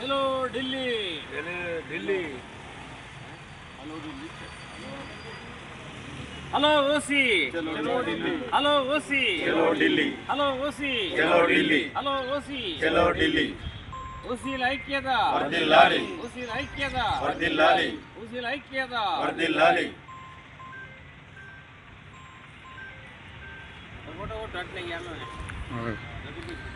Hello Delhi. Delhi hello OC. చలో Delhi. Hello OC. చలో Delhi. Hello OC. చలో ఢిల్లీ. Hello OC. చలో ఢిల్లీ. उसी लाइक किया था। और दिल लाले। उसी लाइक किया था। और दिल लाले। उसी लाइक किया था। और दिल लाले। और वो तो वो डट नहीं है। मैं हाँ।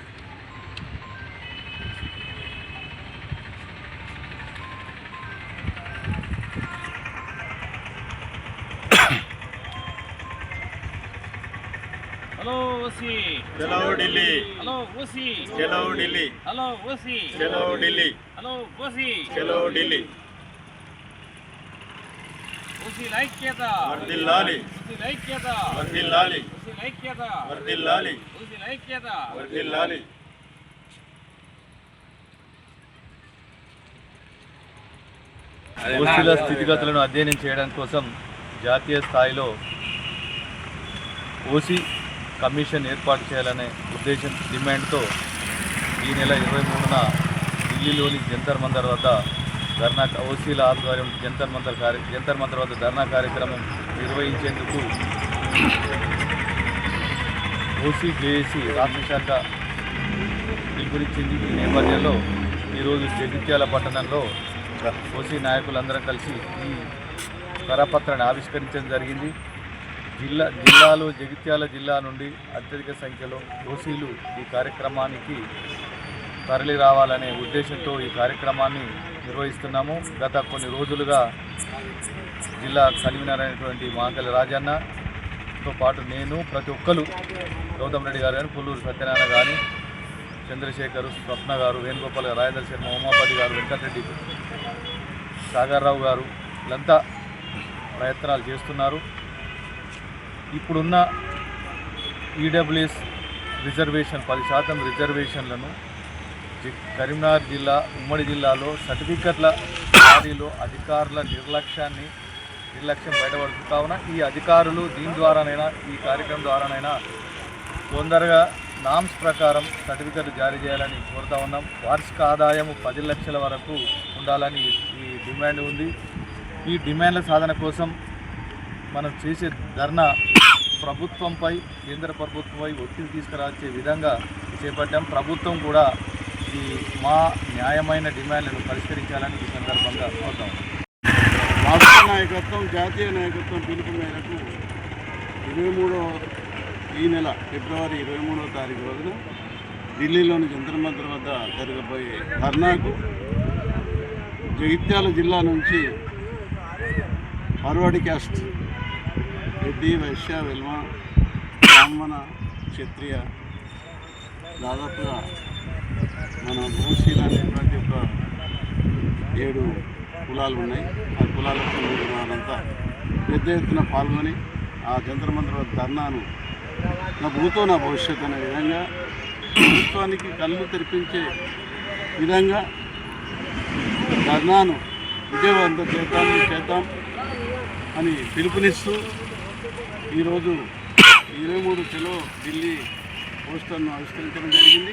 Hello OC. చలో ఢిల్లీ. Hello OC. చలో ఢిల్లీ. Hello OC. చలో ఢిల్లీ. Hello OC. చలో ఢిల్లీ. ఓసీల ఐక్యత వర్ధిల్లాలి ఓసీల ఐక్యత వర్ధిల్లాలి ఓసీల స్థితిగతులను అధ్యయనం చేయడం కోసం జాతీయ స్థాయిలో ఓసీ కమిషన్ ఏర్పాటు చేయాలనే ఉద్దేశం డిమాండ్తో ఈ నెల ఇరవై మూడున ఢిల్లీలోని జంతర్ మందర్ వద్ద ధర్నా ఓసీల ఆధ్వర్యం జంతర్ మంతర్ కార్య జంతర్ మంతర్ వద్ద ధర్నా కార్యక్రమం నిర్వహించేందుకు ఓసీ జేఏసీ రాష్ట్ర శాఖ పిలుపునిచ్చింది. ఈ నేపథ్యంలో ఈరోజు జగిత్యాల పట్టణంలో ఓసీ నాయకులందరం కలిసి ఈ కరపత్రాన్ని ఆవిష్కరించడం జరిగింది. జిల్లా జిల్లాలో జగిత్యాల జిల్లా నుండి అత్యధిక సంఖ్యలో ఓసీలు ఈ కార్యక్రమానికి తరలి రావాలనే ఉద్దేశంతో ఈ కార్యక్రమాన్ని నిర్వహిస్తున్నాము. గత కొన్ని రోజులుగా జిల్లా కన్వీనర్ అయినటువంటి మాంకలి రాజన్నతో పాటు నేను ప్రతి ఒక్కరు గౌతమ్ రెడ్డి గారు కానీ పుల్లూరు సత్యనారాయణ కానీ చంద్రశేఖర్ స్వప్న గారు వేణుగోపాల్ గారు రాజేంద్ర శర్మ ఉమాపతి గారు వెంకటరెడ్డి సాగర్రావు గారు వీళ్ళంతా ప్రయత్నాలు చేస్తున్నారు. ఇప్పుడున్న ఈడబ్ల్యూఎస్ రిజర్వేషన్ పది శాతం రిజర్వేషన్లను కరీంనగర్ జిల్లా ఉమ్మడి జిల్లాలో సర్టిఫికెట్ల జారీలో అధికారుల నిర్లక్ష్యాన్ని నిర్లక్ష్యం బయటపడుతుంది కావున ఈ అధికారులు దీని ద్వారానైనా ఈ కార్యక్రమం ద్వారానైనా తొందరగా నామ్స్ ప్రకారం సర్టిఫికెట్లు జారీ చేయాలని కోరుతా ఉన్నాం. వార్షిక ఆదాయం పది లక్షల వరకు ఉండాలని ఈ డిమాండ్ ఉంది. ఈ డిమాండ్ల సాధన కోసం మనం చేసే ధర్నా ప్రభుత్వంపై కేంద్ర ప్రభుత్వంపై ఒత్తిడి తీసుకురాచే విధంగా చేపట్టాం. ప్రభుత్వం కూడా ఈ మా న్యాయమైన డిమాండ్లను పరిష్కరించాలని ఈ సందర్భంగా కోరుతాం. రాష్ట్ర నాయకత్వం జాతీయ నాయకత్వం పిలుపు మేరకు ఇరవై మూడో ఈ నెల ఫిబ్రవరి ఇరవై మూడో తారీఖు రోజున ఢిల్లీలోని జంతర్మంతర్ వద్ద జరగబోయే ధర్నాకు జగిత్యాల జిల్లా నుంచి ఫార్వర్డ్ క్యాస్ట్ రెడ్డి వైశ్య వెల్మ బ్రాహ్మణ క్షత్రియ దాదాపుగా మన భూశీల అనేటువంటి ఒక ఏడు కులాలు ఉన్నాయి. ఆ కులాలకు వాళ్ళంతా వారంతా పెద్ద ఎత్తున పాల్గొని ఆ జంతర్ ధర్నాను నా భూతో నా భవిష్యత్తు అనే విధంగా ప్రభుత్వానికి కళ్ళు తెరిపించే విధంగా ధర్నాను విజయవంతం చేద్దాం చేద్దాం అని పిలుపునిస్తూ ఈరోజు ఇరవై మూడు కిలో ఢిల్లీ పోస్టర్ను ఆవిష్కరించడం జరిగింది.